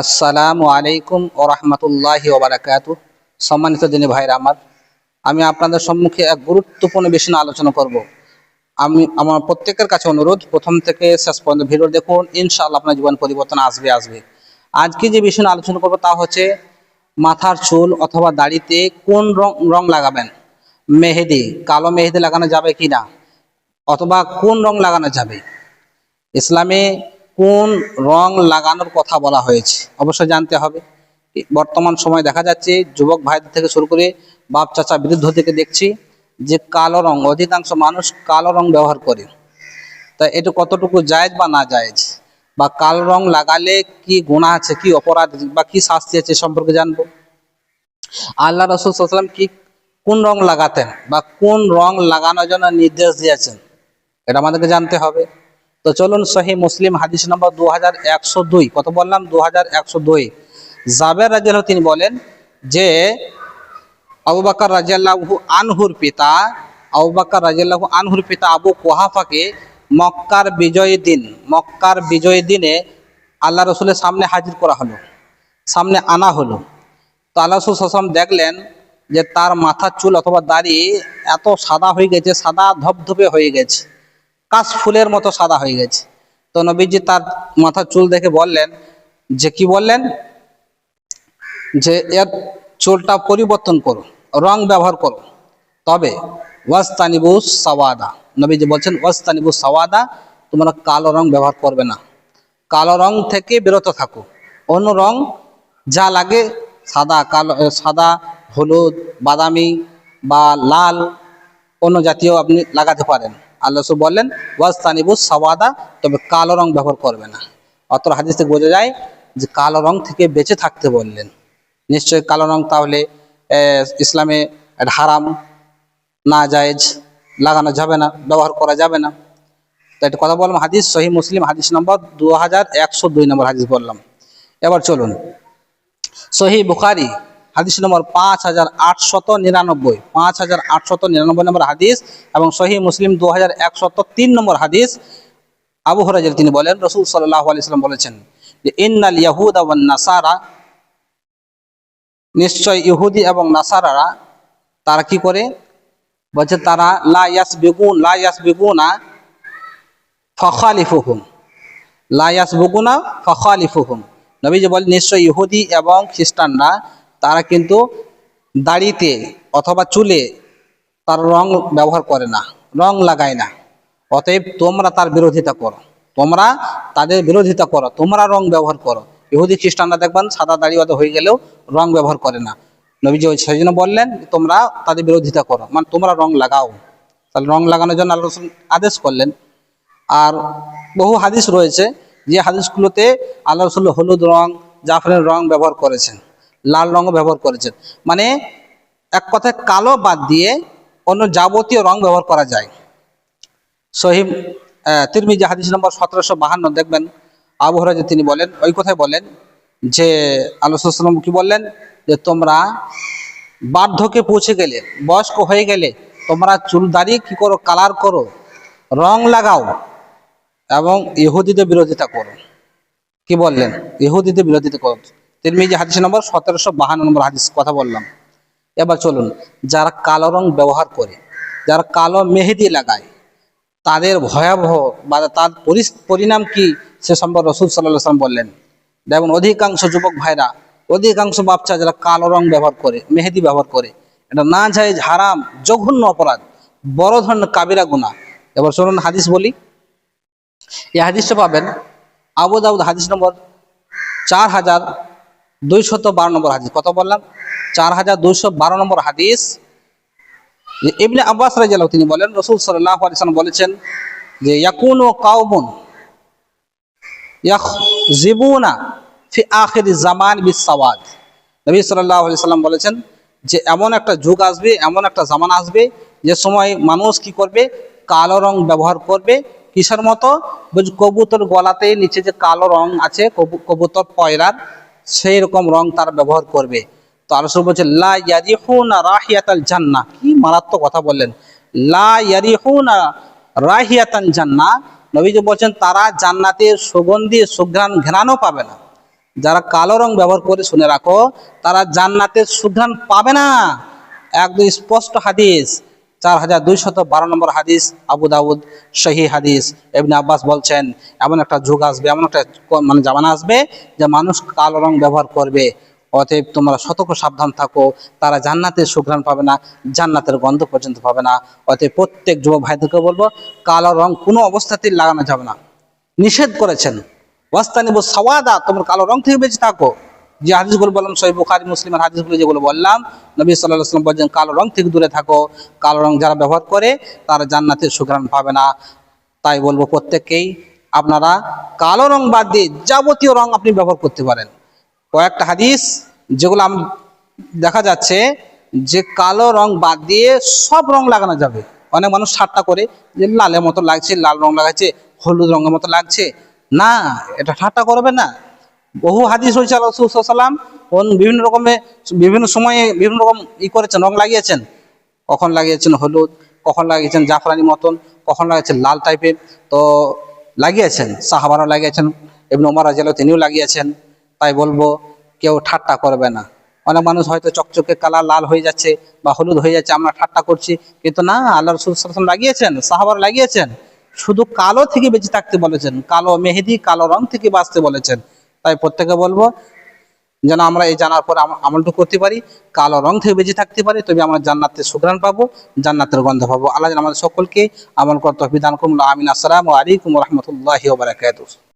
আসসালামু আলাইকুম ও রহমতুল্লাহি ওবরাকাতু সম্মানিত দিনী ভাইরা আমার, আমি আপনাদের সম্মুখে এক গুরুত্বপূর্ণ বিষয় নিয়ে আলোচনা করব। আমি, আমার প্রত্যেকের কাছে অনুরোধ, প্রথম থেকে শেষ পর্যন্ত ভিডিও দেখুন, ইনশাআল্লাহ আপনার জীবন পরিবর্তন আসবে আসবে। আজকে যে বিষয় নিয়ে আলোচনা করব তা হচ্ছে মাথার চুল অথবা দাড়িতে কোন রং রং লাগাবেন? মেহেদি, কালো মেহেদি লাগানো যাবে কি না অথবা কোন রং লাগানো যাবে? ইসলামে কোন রং লাগানোর কথা বলা হয়েছে? অবশ্যই জানতে হবে। বর্তমান সময় দেখা যাচ্ছে যুবক ভাইদের থেকে শুরু করে বাপ চাচা বৃদ্ধ থেকে দেখছি যে কালো রং, অধিকাংশ মানুষ কালো রং ব্যবহার করে। তা এটা কতটুকু জায়েজ বা না জায়েজ? বা কালো রং লাগালে কি গুণা আছে, কি অপরাধ বা কি শাস্তি আছে সম্পর্কে জানব। আল্লাহ রসুল সাল্লাম কি কোন রং লাগাতেন বা কোন রং লাগানোর জন্য নির্দেশ দিয়েছেন? এটা আমাদেরকে জানতে হবে। তো চলুন সহি মুসলিম হাদিস নম্বর দু হাজার একশো দুই। কত বললাম? দু হাজার একশো দুই। জাবের রাজিয়াল তিনি বলেন যে, আবু বাকর রাজিয়াল্লাহু আনহুর পিতা, আবু বাকর রাজিয়াল্লাহু আনহুর পিতা আবু কোহাফাকে মক্কার বিজয়ী দিন, মক্কার বিজয়ী দিনে আল্লাহ রসুলের সামনে হাজির করা হলো, সামনে আনা হলো। তো আল্লাহ রসুল সাল্লাম দেখলেন যে তার মাথার চুল অথবা দাড়ি এত সাদা হয়ে গেছে, সাদা ধপধপে হয়ে গেছে। কাশ ফুলের মতো সাদা হয়ে গেছে। তো নবীজি তার মাথার চুল দেখে বললেন, যে কি বললেন? যে এর চুলটা পরিবর্তন করো, রং ব্যবহার করো। তবে ওয়াস্তানিবু সাওয়াদা। নবীজি বলছেন ওয়াস্তানিবু সাওয়াদা, তোমরা কালো রং ব্যবহার করবে না। কালো রং থেকে বিরত থাকো। অন্য রং যা লাগে, সাদা, কালো সাদা, হলুদ, বাদামি বা লাল, অন্য জাতীয় আপনি লাগাতে পারেন। আল্লাহ বললেন ওয়াস্তানিবু সাওয়াদা তবে কালো রং ব্যবহার করবে না। অত হাদিস থেকে বোঝা যায় যে কালো রং থেকে বেঁচে থাকতে বললেন। নিশ্চয়ই কালো রং তাহলে ইসলামে হারাম, না জায়েজ, লাগানো যাবে না, ব্যবহার করা যাবে না। তো একটা কথা বললাম, হাদিস সহি মুসলিম, হাদিস নম্বর দু হাজার একশো দুই নম্বর হাদিস বললাম। এবার চলুন। সহি বুখারি হাদিস নম্বর পাঁচ হাজার আটশত নিরানব্বই, পাঁচ হাজার আটশত নিরানব্বই নম্বর হাদিস এবং সহি মুসলিম দু হাজার একশত তিন নম্বর হাদিস। আবু হরাজের তিনি বলেন, রসুল সাল্লাহ আলাইসাল্লাম বলেছেন যে, ইন্নাল ইয়াহুদ এবং নাসারা। নিশ্চয় ইহুদি এবং নাসারারা তারা কি করে? বলছে, তারা লা ইয়াস বেগুন লা ইয়াস বেগুনা ফখালিফুহুম। লা ইয়াস বেগুনা ফখালিফুহুম। নবীজি বলেন, নিশ্চয় ইহুদি এবং খ্রিস্টানরা তারা কিন্তু দাড়িতে অথবা চুলে তার রং ব্যবহার করে না, রং লাগায় না। অতএব তোমরা তার বিরোধিতা করো। তোমরা তাদের বিরোধিতা করো, তোমরা রং ব্যবহার করো। ইহুদি খ্রিস্টানরা দেখবেন সাদা দাড়ি ওদের হয়ে গেলেও রং ব্যবহার করে না। নবীজি সেই জন্য বললেন, তোমরা তাদের বিরোধিতা করো। মানে তোমরা রং লাগাও। তাহলে রং লাগানোর জন্য আল্লাহ রসুল আদেশ করলেন। আর বহু হাদিস রয়েছে যে হাদিসগুলোতে আল্লাহ রসুল হলুদ রং, জাফরের রং ব্যবহার করেছেন। লাল রঙও ব্যবহার করেছেন। মানে এক কথায় কালো বাদ দিয়ে অন্য যাবতীয় রং ব্যবহার করা যায়। সহিম তিরমিজি হাদিস নম্বর সতেরোশো বাহান্ন, দেখবেন আবু হরাজ তিনি বলেন, ওই কথায় বলেন যে আল্লাহাম কি বললেন? যে, তোমরা বার্ধকে পৌঁছে গেলে, বয়স্ক হয়ে গেলে, তোমরা চুল দাঁড়িয়ে কি করো, কালার করো, রং লাগাও এবং ইহুদিদের বিরোধিতা করো। কি বললেন? ইহুদিদের বিরোধিতা করো। তিরমিজি হাদিস নম্বর সতেরোশো বাহান্ন নম্বর হাদিস কথা বললাম। এবার চলুন, যারা কালো রং ব্যবহার করে, যারা কালো মেহেদি লাগায়, তাদের ভয়াবহ বা তার পরিণাম কি সে সম্পর্কে রসুল সাল্লাহ সাল্লাম বললেন। দেখুন, অধিকাংশ যুবক ভাইরা, অধিকাংশ বাচ্চা যারা কালো রং ব্যবহার করে, মেহেদি ব্যবহার করে, এটা না যায় হারাম, জঘন্য অপরাধ, বড় ধরনের কাবিরা গুণা এবার শুনুন হাদিস বলি। এই হাদিসটা পাবেন আবু দাউদ হাদিস নম্বর চার হাজার দুইশত বারো নম্বর হাদিস। কত বললাম? চার হাজার দুইশো বারো নম্বর হাদিস। ইবনে আব্বাস রাজিয়াল্লাহু তিনি বলেন, রসুল সাল্লাল্লাহু আলাইহি বলেছেন যে, ইয়াকুনু কাউমুন ইয়াখজিবুনা ফি আখির জামান বিসাওয়াদ নবী আলাইহি সাল্লাম বলেছেন যে, এমন একটা যুগ আসবে, এমন একটা জামান আসবে, যে সময় মানুষ কি করবে? কালো রং ব্যবহার করবে, কিসের মতো? কবুতর গলাতে নিচে যে কালো রং আছে, কবু- কবুতর পয়রার সেই রকম রং তারা ব্যবহার করবে। তো আলোচনা বলছে লা ইয়ারিহুনা রাহিয়াতাল জান্নাহ। কি মারাত্মক কথা বললেন। লা ইয়ারিহুনা রাহিয়াতান জান্নাহ। নবীজি বলছেন, তারা জান্নাতের সুগন্ধি, সুঘ্রাণ ঘ্রাণও পাবে না। যারা কালো রং ব্যবহার করে শুনে রাখো, তারা জান্নাতের সুঘ্রাণ পাবে না। একদম স্পষ্ট হাদিস। চার হাজার দুইশত বারো নম্বর হাদিস, আবু দাউদ সহি হাদিস। এমনি আব্বাস বলছেন, এমন একটা যুগ আসবে, এমন একটা মানে জামানা আসবে যে মানুষ কালো রং ব্যবহার করবে। অতএব তোমরা সতর্ক, সাবধান থাকো, তারা জান্নাতের সুঘ্রাণ পাবে না, জান্নাতের গন্ধ পর্যন্ত পাবে না। অতএব প্রত্যেক যুবক ভাইদেরকে বলব, কালো রং কোনো অবস্থাতেই লাগানো যাবে না। নিষেধ করেছেন। ওয়াস্তানিবু সাওয়াদা, তোমরা কালো রং থেকে বেঁচে থাকো। যে হাদিসগুলো বললাম, সহি বুখারি, মুসলিমের হাদিসগুলো যেগুলো বললাম, নবী সাল্লাহ সাল্লাম বলছেন, কালো রং থেকে দূরে থাকো। কালো রং যারা ব্যবহার করে, তারা জান্নাতের সুঘ্রাণ পাবে না। তাই বলব প্রত্যেককেই, আপনারা কালো রং বাদ দিয়ে যাবতীয় রং আপনি ব্যবহার করতে পারেন। কয়েকটা হাদিস যেগুলো আম দেখা যাচ্ছে যে কালো রং বাদ দিয়ে সব রং লাগানো যাবে। অনেক মানুষ ঠাট্টা করে যে লালের মতো লাগছে, লাল রং লাগাচ্ছে হলুদ রঙের মতো লাগছে। না, এটা ঠাট্টা করবে না। বহু হাদিস হয়েছে রসুলাম কোন বিভিন্ন রকমের বিভিন্ন সময়ে বিভিন্ন রকম ই করেছেন, রং লাগিয়েছেন। কখন লাগিয়েছেন হলুদ, কখন লাগিয়েছেন জাফরানি মতন, কখন লাগিয়েছেন লাল টাইপের, তো লাগিয়েছেন, সাহাবারও লাগিয়েছেন এবং ওমর রাজিয়াল তিনিও লাগিয়েছেন। তাই বলব, কেউ ঠাট্টা করবে না। অনেক মানুষ হয়তো চকচকে কালার লাল হয়ে যাচ্ছে বা হলুদ হয়ে যাচ্ছে, আমরা ঠাট্টা করছি, কিন্তু না, আল্লাহ রসুল লাগিয়েছেন সাহাবার লাগিয়েছেন। শুধু কালো থেকে বেঁচে থাকতে বলেছেন, কালো মেহেদি, কালো রং থেকে বাঁচতে বলেছেন। তাই প্রত্যেকে বলব যেন আমরা এই জানার পর আম- আমলটা করতে পারি, কালো রং থেকে বেঁচে থাকতে পারি, তবে আমরা জান্নাতের সুগ্রাণ পাবো, জান্নাতের গন্ধ পাবো। আল্লাহ আমাদের সকলকে আমল করতে বিধান করুন। আমিন। আসসালামু আলাইকুম রহমতুল্লাহ